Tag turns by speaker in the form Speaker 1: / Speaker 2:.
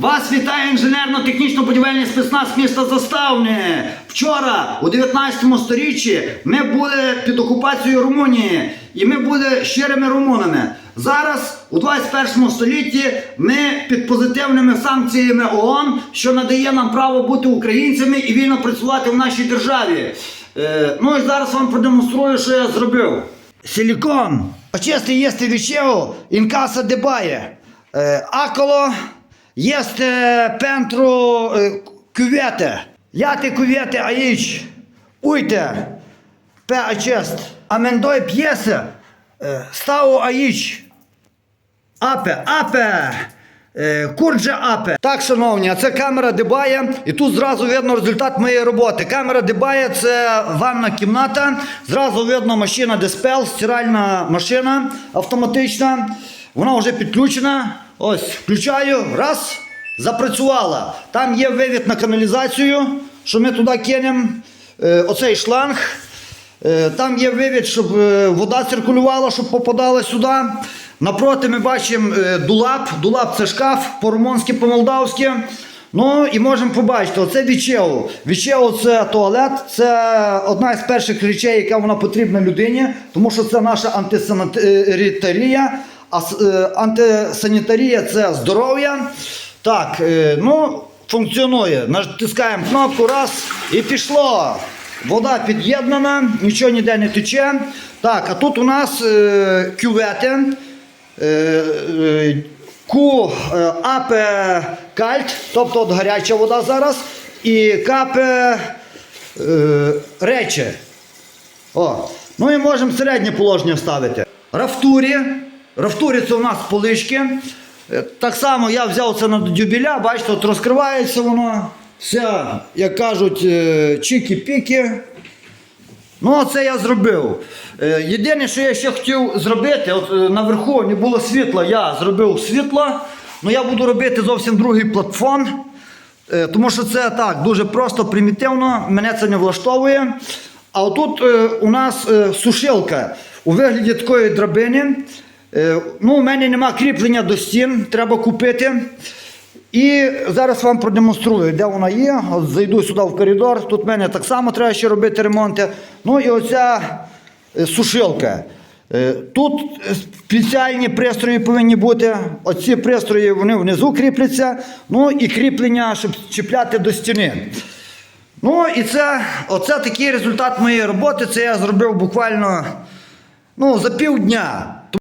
Speaker 1: Вас вітає інженерно-технічно-будівельний спецназ міста Заставне. Вчора, у 19 сторіччі, ми були під окупацією Румунії, і ми були щирими румунами. Зараз, у 21 столітті, ми під позитивними санкціями ООН, що надає нам право бути українцями і вільно працювати в нашій державі. Е, ну і зараз вам продемонструю, що я зробив. Силикон. Acesta este viceul în casa de baie. Este pentru cuvete. Iată cuvete aici. Uite, pe acest. Amândoi piese stau aici. Апе! Е, Курджа апе. Так, шановні, це камера Дебає, і тут зразу видно результат моєї роботи. Камера Дебає це ванна кімната. Зразу видно машина Диспел, стиральна машина автоматична. Вона вже підключена. Ось, включаю, раз, запрацювала. Там є вивід на каналізацію, що ми туди кинемо. Е, Оцей шланг. Е, Там є вивід, щоб е, вода циркулювала, щоб попадала сюди. Напроти ми бачимо дулап. Дулап це шкаф по-румунськи, по-молдавськи. Ну і можемо побачити, оце вічео. Вічео це туалет, це одна із перших речей, яка вона потрібна людині, тому що це наша антисанітарія, а е, антисанітарія це здоров'я. Так, е, ну, функціонує. Натискаємо кнопку, раз, і пішло. Вода під'єднана, нічого ніде не тече. Так, а тут у нас е, кювети. Е, е, Ку е, кальт, тобто от гаряча вода зараз, і капе е, рече. О. Ну і можемо середнє положення ставити. Рафтурі. Рафтурі це у нас полишки. Е, Так само я взяв це на дюбіля, бачите, от розкривається воно. Все, як кажуть, е, чікі-піки. Ну, це я зробив. Е, Єдине, що я ще хотів зробити, от наверху не було світла, я зробив світло. Ну я буду робити зовсім другий платформ. Тому що це так, дуже просто, примітивно, мене це не влаштовує. А отут у нас сушилка у вигляді такої драбини. Е, ну, у мене нема кріплення до стін, треба купити. І зараз вам продемонструю, де вона є. От зайду сюди в коридор. Тут в мене так само треба ще робити ремонти. Ну і оця е, сушилка. Е, Тут спеціальні пристрої повинні бути. Оці пристрої вони внизу кріпляться. Ну і кріплення, щоб чіпляти до стіни. Ну і це, оце такий результат моєї роботи. Це я зробив буквально ну, за півдня.